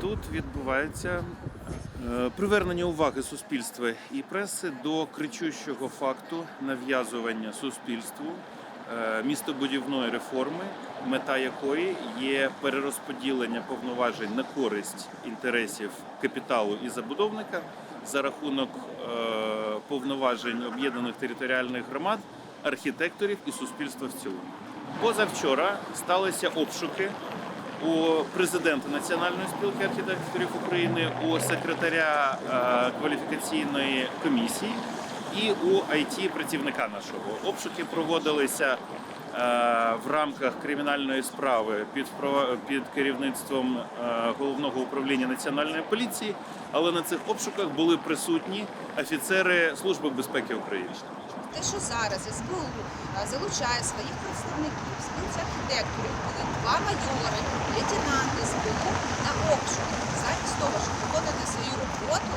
Тут відбувається е, привернення уваги суспільства і преси до кричущого факту нав'язування суспільству е, містобудівної реформи, мета якої є перерозподілення повноважень на користь інтересів капіталу і забудовника за рахунок е, повноважень об'єднаних територіальних громад, архітекторів і суспільства в цілому. Позавчора сталися обшуки у президента Національної спілки архітекторів України, у секретаря е, кваліфікаційної комісії і у it працівника нашого. Обшуки проводилися е, в рамках кримінальної справи під, під керівництвом е, головного управління національної поліції, але на цих обшуках були присутні офіцери Служби безпеки України. Те, що зараз СБУ залучає своїх представників, архітекторів, були два майори, лейтенанти з СБУ на обшук, замість того, щоб виконати свою роботу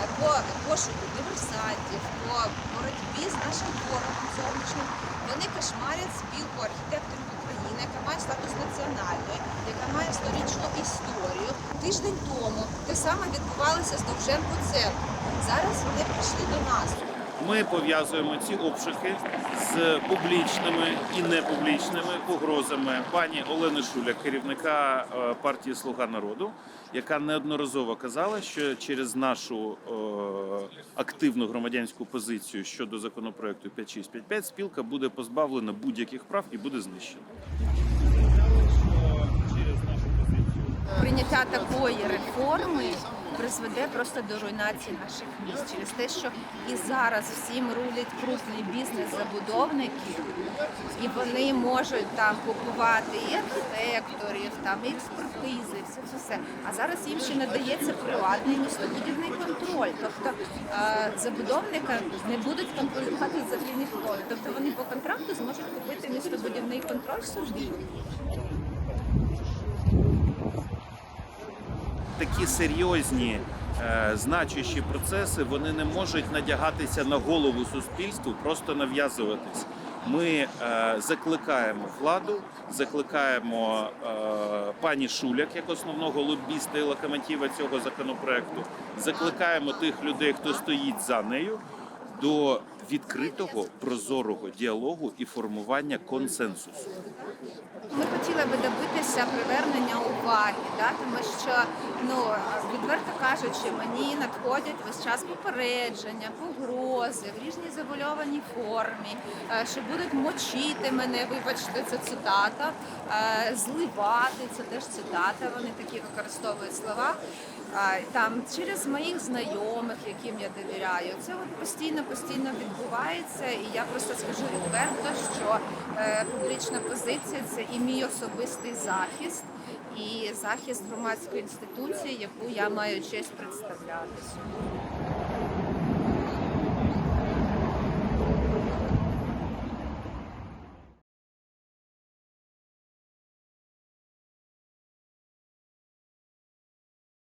е, по пошуку диверсантів, по боротьбі з нашим ворогом зовнішнім, вони кошмарять спілку архітекторів України, яка має статус національної, яка має сторічну історію. Тиждень тому те саме відбувалося з Довженко центром. Зараз вони прийшли до нас. Ми пов'язуємо ці обшуки з публічними і непублічними погрозами пані Олени Шуляк, керівника е, партії Слуга народу, яка неодноразово казала, що через нашу е, активну громадянську позицію щодо законопроекту 5655 спілка буде позбавлена будь-яких прав і буде знищена. прийняття такої реформи призведе просто до руйнації наших міст через те, що і зараз всім рулять крупний бізнес забудовників, і вони можуть там купувати і архітекторів, там і експертизи, все, все, все. А зараз їм ще надається приватний містобудівний контроль. Тобто е, забудовника не будуть контролювати взагалі ніхто. Тобто вони по контракту зможуть купити містобудівний контроль собі. Такі серйозні е, значущі процеси вони не можуть надягатися на голову суспільству, просто нав'язуватись. Ми е, закликаємо владу, закликаємо е, пані Шуляк як основного лобіста і локомотива цього законопроекту. Закликаємо тих людей, хто стоїть за нею, до відкритого прозорого діалогу і формування консенсусу. Ми хотіли би добитися привернення уваги, да? тому що ну відверто кажучи, мені надходять весь час попередження, погрози в різній завуальованій формі, е, що будуть мочити мене, вибачте, це цитата, е, зливати, це теж цитата. Вони такі використовують слова. Там через моїх знайомих, яким я довіряю, це от постійно постійно відбувається, і я просто скажу відверто, що е, публічна позиція це і мій особистий захист, і захист громадської інституції, яку я маю честь представляти.